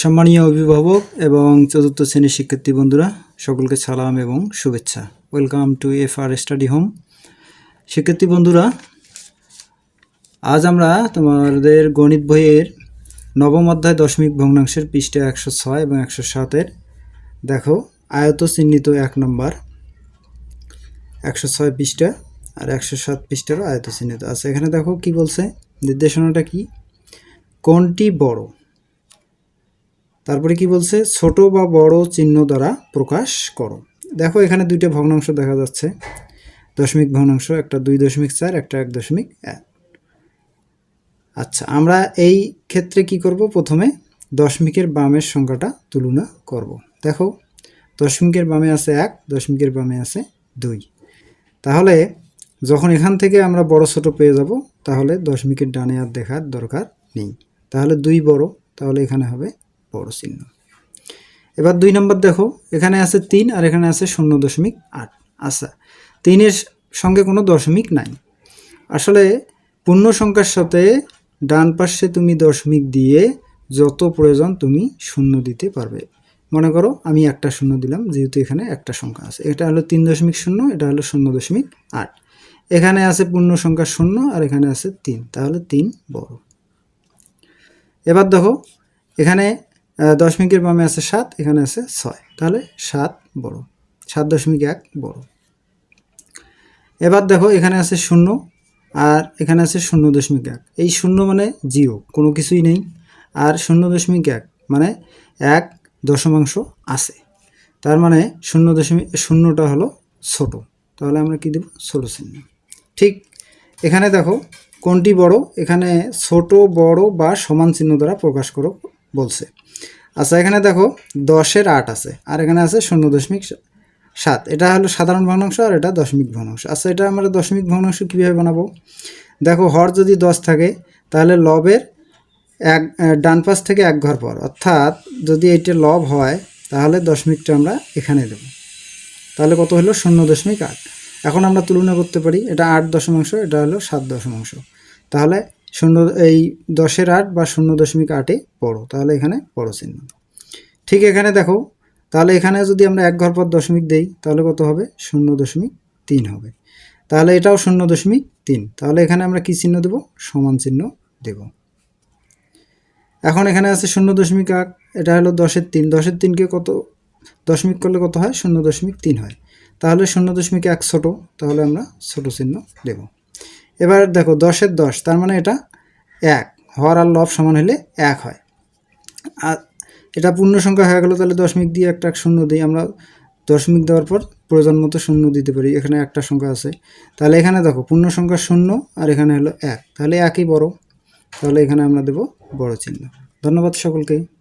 সম্মানীয় অভিভাবক এবং চতুর্থ শ্রেণির শিক্ষার্থী বন্ধুরা, সকলকে সালাম এবং শুভেচ্ছা। Welcome to F R study home শিক্ষার্থী বন্ধুরা, আজ আমরা তোমাদের গণিত বইয়ের নবম অধ্যায় দশমিক ভগ্নাংশের পৃষ্ঠা একশো ছয় এবং একশো সাতের, দেখো আয়ত চিহ্নিত এক নম্বর, একশো ছয় পৃষ্ঠা আর একশো সাত পৃষ্ঠারও আয়ত চিহ্নিত আছে। এখানে দেখো কি বলছে, নির্দেশনাটা কি? কোনটি বড়? তারপরে কি বলছে? ছোট বা বড় চিহ্ন দ্বারা প্রকাশ করো। দেখো, এখানে দুইটা ভগ্নাংশ দেখা যাচ্ছে। দশমিক ভগ্নাংশ, একটা দুই দশমিক চার, একটা এক দশমিক এক। আচ্ছা আমরা এই ক্ষেত্রে কি করব? প্রথমে দশমিকের বামের সংখ্যাটা তুলনা করব। দেখো, দশমিকের বামে আছে এক, দশমিকের বামে আছে দুই। তাহলে যখন এখান থেকে আমরা বড় ছোট পেয়ে যাব, তাহলে দশমিকের ডানে আর দেখার দরকার নেই। তাহলে দুই বড়, তাহলে এখানে হবে বড় চিহ্ন এবার দুই নম্বর দেখো, এখানে আছে তিন আর এখানে আছে শূন্য দশমিক আট। আচ্ছা তিনের সঙ্গে কোনো দশমিক নাই। আসলে পূর্ণ সংখ্যার সাথে ডান পাশে তুমি দশমিক দিয়ে যত প্রয়োজন তুমি শূন্য দিতে পারবে। মনে করো আমি একটা শূন্য দিলাম, যেহেতু এখানে একটা সংখ্যা আছে। এটা হলো তিন দশমিক শূন্য, এটা হলো শূন্য দশমিক আট। এখানে আছে পূর্ণ সংখ্যা শূন্য আর এখানে আছে তিন, তাহলে তিন বড়। এবার দেখো, এখানে দশমিকের বামে আছে সাত, এখানে আছে ছয়। তাহলে সাত বড়। সাত দশমিক এক বড়। এবার দেখো, এখানে আছে শূন্য আর এখানে আছে শূন্য দশমিক এক। এই শূন্য মানে জিরো, কোনো কিছুই নেই। আর শূন্য দশমিক এক মানে এক দশমাংশ আছে। তার মানে শূন্য দশমিক, শূন্যটা হলো ছোট। তাহলে আমরা কি দেব? ছোট চিহ্ন। ঠিক এখানে দেখো, কোনটি বড়? এখানে ছোট, বড় বা সমান চিহ্ন দ্বারা প্রকাশ করো বলছে। আচ্ছা এখানে দেখো দশের আট আছে, আর এখানে আছে শূন্য দশমিক সাত। এটা হলো সাধারণ ভগ্নাংশ আর এটা দশমিক ভগ্নাংশ। আচ্ছা এটা আমরা দশমিক ভগ্নাংশ কীভাবে বানাবো? দেখো, হর যদি দশ থাকে, তাহলে লবের এক ডান পাশ থেকে এক ঘর পর। অর্থাৎ যদি এটা লব হয়, তাহলে দশমিকটা আমরা এখানে দেব। তাহলে কত হলো? শূন্য দশমিক আট। এখন আমরা তুলনা করতে পারি, এটা আট দশমাংশ, এটা হলো সাত দশমাংশ। তাহলে শূন্য এই দশের আট বা শূন্য দশমিক আটে বড় তাহলে এখানে বড় চিহ্ন। ঠিক এখানে দেখো, তাহলে এখানে যদি আমরা এক ঘর পর দশমিক দেই, তাহলে কত হবে? শূন্য দশমিক তিন হবে। তাহলে এটাও শূন্য দশমিক তিন। তাহলে এখানে আমরা কি চিহ্ন দেব? সমান চিহ্ন দেব। এখন এখানে আছে শূন্য দশমিক আট, এটা হলো দশের তিন। দশের তিনকে কত, দশমিক করলে কত হয়? শূন্য দশমিক তিন হয়। তাহলে শূন্য দশমিক এক ছোটো, তাহলে আমরা ছোট চিহ্ন দেব। এবার দেখো দশের দশ, তার মানে এটা এক। হর আর লব সমান হলে এক হয়। আর এটা পূর্ণ সংখ্যা হয়ে গেল, তাহলে দশমিক দিয়ে একটা শূন্য দিই। আমরা দশমিক দেওয়ার পর প্রয়োজন মতো শূন্য দিতে পারি, এখানে একটা সংখ্যা আছে। তাহলে এখানে দেখো পূর্ণ সংখ্যা শূন্য আর এখানে হলো এক। তাহলে একই বড়। তাহলে এখানে আমরা দেব বড় চিহ্ন। ধন্যবাদ সকলকে।